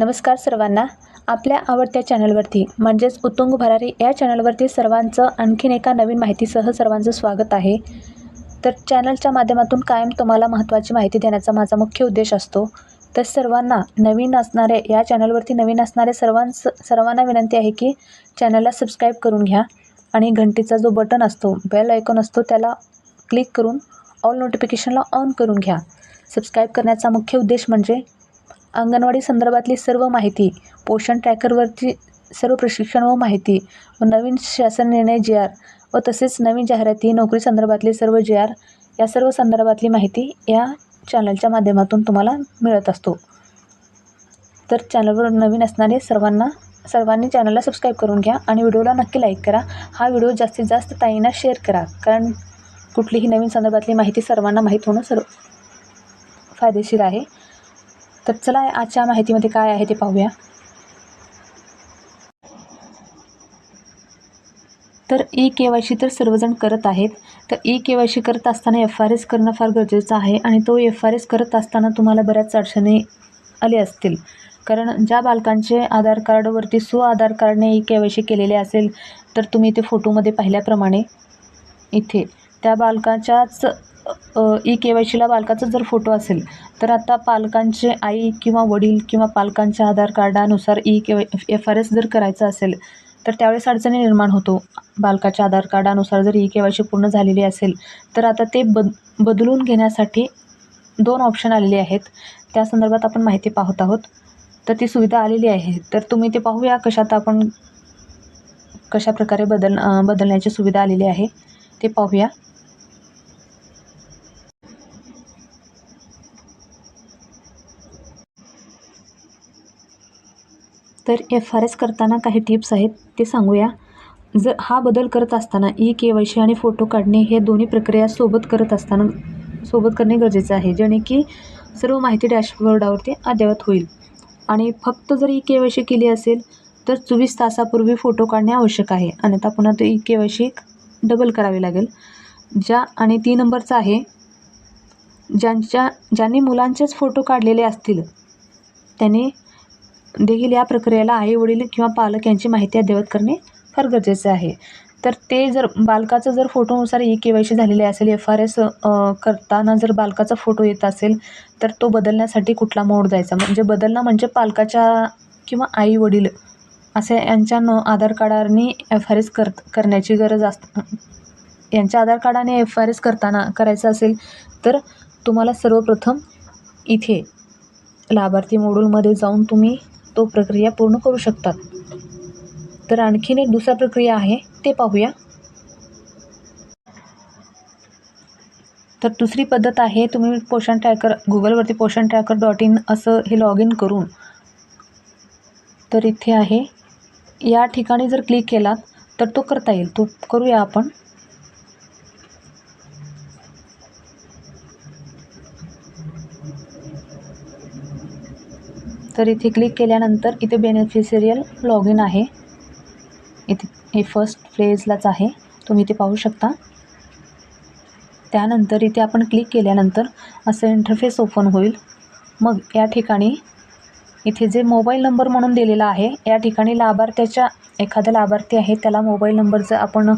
नमस्कार सर्वांना. आपल्या आवडत्या चॅनलवरती म्हणजेच उत्तुंग भरारी या चॅनलवरती सर्वांचं आणखीन एका नवीन माहितीसह सर्वांचं स्वागत आहे. तर चॅनलच्या माध्यमातून कायम तुम्हाला महत्त्वाची माहिती देण्याचा माझा मुख्य उद्देश असतो. तर सर्वांना नवीन असणाऱ्या या चॅनलवरती नवीन असणाऱ्या सर्वांस सर्वांना विनंती आहे की चॅनलला सबस्क्राईब करून घ्या. आणि घंटीचा जो बटन असतो बेल आयकॉन असतो त्याला क्लिक करून ऑल नोटिफिकेशनला ऑन करून घ्या. सबस्क्राईब करण्याचा मुख्य उद्देश म्हणजे अंगणवाडी संदर्भातली सर्व माहिती पोषण ट्रॅकरवरची सर्व प्रशिक्षण व माहिती व नवीन शासन निर्णय जे आर व तसेच नवीन जाहिराती नोकरी संदर्भातले सर्व जे आर या सर्व संदर्भातली माहिती या चॅनलच्या माध्यमातून तुम्हाला मिळत असतो. तर चॅनलवर नवीन असणारे सर्वांना सर्वांनी चॅनलला सबस्क्राईब करून घ्या आणि व्हिडिओला नक्की लाईक करा. हा व्हिडिओ जास्तीत जास्त ताईंना शेअर करा. कारण कुठलीही नवीन संदर्भातली माहिती सर्वांना माहीत होणं सर्व फायदेशीर आहे. तर चला आजच्या माहितीमध्ये काय आहे ते पाहूया. तर ई के वाय सी तर सर्वजण करत आहेत. तर ई के वाय सी करत असताना एफ आर एस करणं फार गरजेचं आहे आणि तो एफ आर एस करत असताना तुम्हाला बऱ्याच अडचणी आले असतील. कारण ज्या बालकांचे आधार कार्डवरती स्व आधार कार्डने ई के वाय सी केलेले असेल तर तुम्ही ते फोटोमध्ये पाहिल्याप्रमाणे इथे त्या बालकाच्याच ई के वाय सीला बालकाचा जर फोटो असेल तर आता पालकांचे आई किंवा वडील किंवा पालकांच्या Aadhaar कार्डानुसार E K Y F R S जर करायचं असेल तर त्यावेळेस अडचणी निर्माण होतो. बालकाच्या आधार कार्डानुसार जर ई के वाय सी पूर्ण झालेली असेल तर आता ते बद बदलून घेण्यासाठी दोन ऑप्शन आलेले आहेत. त्या संदर्भात आपण माहिती पाहत आहोत. तर ती सुविधा आलेली आहे. तर तुम्ही ते पाहूया कशात आपण कशा प्रकारे बदल बदलण्याची सुविधा आलेली आहे. ते पाहूया. तर एफ आर एस करताना काही टिप्स आहेत ते सांगूया. जर हा बदल करत असताना ई के वाय सी आणि फोटो काढणे हे दोन्ही प्रक्रिया सोबत करत असताना सोबत करणे गरजेचं आहे जेणे की सर्व माहिती डॅशबोर्डावरती अद्ययावत होईल. आणि फक्त जर ई के वाय सी केली असेल तर चोवीस तासापूर्वी फोटो काढणे आवश्यक आहे. अन्यथा पुन्हा तो E K Y C double करावी लागेल. ज्या आणि तीन नंबरचा आहे ज्यांच्या ज्यांनी मुलांचेच फोटो काढलेले असतील त्यांनी देखील या प्रक्रियेला आई वडील किंवा पालक यांची माहिती अद्ययावत करणे फार गरजेचे आहे. तर ते जर बालकाचं जर फोटोनुसार ई के वाय सी झालेले असेल एफ आर एस करताना जर बालकाचा फोटो येत असेल तर तो बदलण्यासाठी कुठला मोड जायचा म्हणजे बदलणं म्हणजे पालकाच्या किंवा आई वडील असे यांच्या न आधार कार्डाने एफ आर एस कर करण्याची गरज असते यांच्या आधार कार्डाने एफ आर एस करताना करायचं असेल तर तुम्हाला सर्वप्रथम इथे लाभार्थी मोडूलमध्ये जाऊन तुम्ही तो प्रक्रिया पूर्ण करू शकतात. तर आणखीन एक दुसरा प्रक्रिया आहे ते पाहूया. तर दुसरी पद्धत आहे तुम्ही पोषण ट्रॅकर गुगलवरती पोषण ट्रॅकर डॉट इन असं हे लॉग इन करून. तर इथे आहे. या ठिकाणी जर क्लिक केलात तर तो करता येईल. तो करूया आपण. तर इथे क्लिक केल्यानंतर इथे बेनिफिशरियल लॉग इन आहे. इथे हे फर्स्ट फ्लेजलाच आहे. तुम्ही इथे पाहू शकता. त्यानंतर इथे आपण क्लिक केल्यानंतर असं इंटरफेस ओपन होईल. मग या ठिकाणी इथे जे मोबाईल नंबर म्हणून दिलेला आहे या ठिकाणी लाभार्थ्याच्या एखादा लाभार्थी आहे त्याला मोबाईल नंबरचं आपण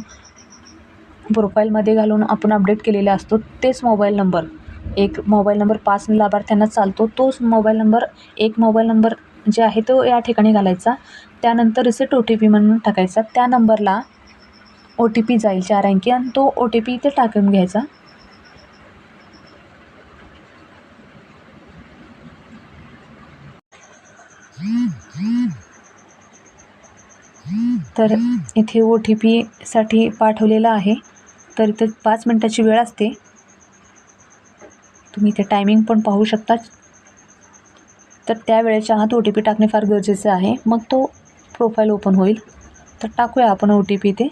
प्रोफाईलमध्ये घालून आपण अपडेट केलेला असतो तेच मोबाईल नंबर एक मोबाईल नंबर पाच लाभार्थ्यांना चालतो. तोच मोबाईल नंबर एक मोबाईल नंबर जे आहे तो या ठिकाणी घालायचा. त्यानंतर रिसेट ओ टी पी म्हणून टाकायचा. त्या नंबरला ओ टी पी जाईल चार अंकी आणि तो ओ टी पी इथे टाकून घ्यायचा. तर इथे ओ टी पीसाठी पाठवलेलं आहे. तर इथे पाच मिनटाची वेळ असते. तुम्ही इथे टायमिंग पण पाहू शकता. तर त्यावेळेच्या हात आत ओ टी पी टाकणे फार गरजेचं आहे. मग तो प्रोफाईल ओपन होईल. तर टाकूया आपण ओ टी पी ते.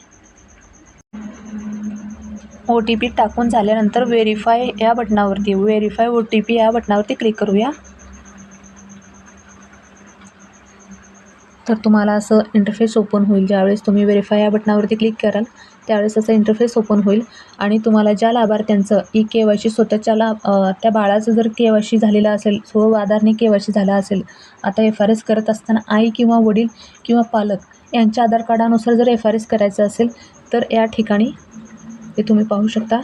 ओ टी पी टाकून झाल्यानंतर व्हेरीफाय या बटनावरती व्हेरीफाय ओ टी पी या बटनावरती क्लिक करूया. तर तुम्हाला असं इंटरफेस ओपन होईल. ज्यावेळेस तुम्ही व्हेरीफाय या बटनावरती क्लिक कराल त्यावेळेस असं इंटरफेस ओपन होईल. आणि तुम्हाला ज्या लाभार्थ्यांचं ई के वाय सी स्वतःच्या ला त्या बाळाचं जर के वाय सी झालेलं असेल स्व आधारने के वाय सी झाला असेल आता एफ आर एस करत असताना आई किंवा वडील किंवा पालक यांच्या आधार कार्डानुसार जर एफ आर एस करायचं असेल तर या ठिकाणी ते तुम्ही पाहू शकता.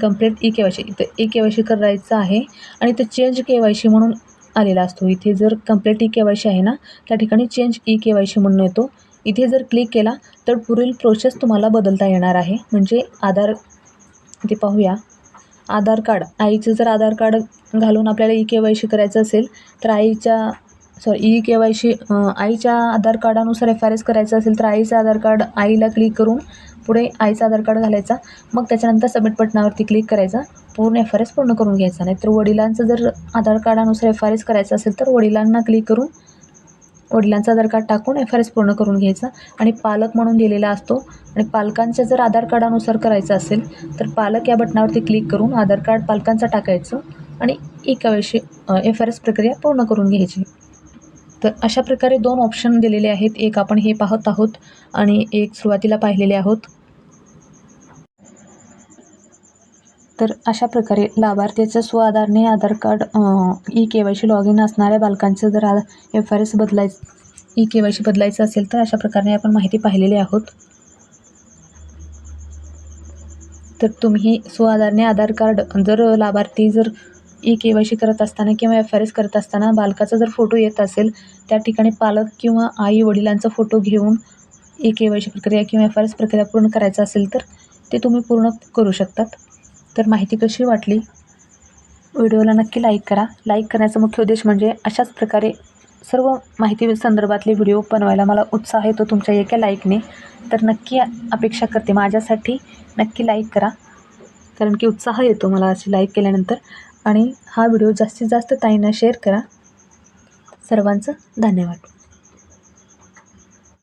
Complete E K Y C इथं ई के वाय सी करायचं आहे. आणि ते चेंज के वाय सी म्हणून आलेला असतो. इथे जर complete E K Y C आहे ना त्या ठिकाणी change E K Y C म्हणून येतो. इथे जर क्लिक केला तर पुढील प्रोसेस तुम्हाला बदलता येणार आहे. म्हणजे आधार इथे पाहूया. आधार कार्ड आईचं जर आधार कार्ड घालून आपल्याला ई के वाय सी करायचं असेल तर आईच्या sorry E K Y C आईच्या आधार कार्डानुसार एफ आर एस करायचं असेल तर आईचं आधार कार्ड आईला क्लिक करून पुढे आईचा आधार कार्ड घालायचा. मग त्याच्यानंतर सबमिट बटनावरती क्लिक करायचा. पूर्ण एफ आर एस पूर्ण करून घ्यायचा. नाही तर वडिलांचं जर आधार कार्डानुसार एफ आर एस करायचं असेल तर वडिलांना क्लिक करून वडिलांचं आधार कार्ड टाकून एफ आर एस पूर्ण करून घ्यायचा. आणि पालक म्हणून दिलेला असतो. आणि पालकांच्या जर आधार कार्डानुसार करायचं असेल तर पालक या बटनावरती क्लिक करून आधार कार्ड पालकांचं टाकायचं. आणि एका वर्षी एफ आर एस प्रक्रिया पूर्ण करून घ्यायची. तर अशा प्रकारे दोन ऑप्शन दिलेले आहेत. एक आपण हे पाहत आहोत आणि एक सुरुवातीला पाहिलेले आहोत. तर अशा प्रकारे लाभार्थीचं स्वआधारने Aadhaar card E K Y C log in असणाऱ्या बालकांचं जर एफ आर एस बदलायचं ई के वाय सी बदलायचं असेल तर अशा प्रकारे आपण माहिती पाहिलेली आहोत. तर तुम्ही स्वआधारने आधार कार्ड जर लाभार्थी जर ई के वाय सी करत असताना किंवा एफ आर एस करत असताना बालकाचा जर फोटो येत असेल त्या ठिकाणी पालक किंवा आई वडिलांचा फोटो घेऊन ई के वाय सी प्रक्रिया किंवा एफ आर एस प्रक्रिया पूर्ण करायचं असेल तर ते तुम्ही पूर्ण करू शकतात. तर माहिती कशी वाटली? व्हिडिओला नक्की लाईक करा. लाईक करण्याचा मुख्य उद्देश म्हणजे अशाच प्रकारे सर्व माहिती संदर्भातले व्हिडिओ बनवायला मला उत्साह येतो तुमच्या एका लाईकने. तर नक्की अपेक्षा करते माझ्यासाठी. नक्की लाईक करा. कारण की उत्साह येतो मला अशी लाईक केल्यानंतर. आणि हा व्हिडिओ जास्तीत जास्त ताईंना शेअर करा. सर्वांचं धन्यवाद.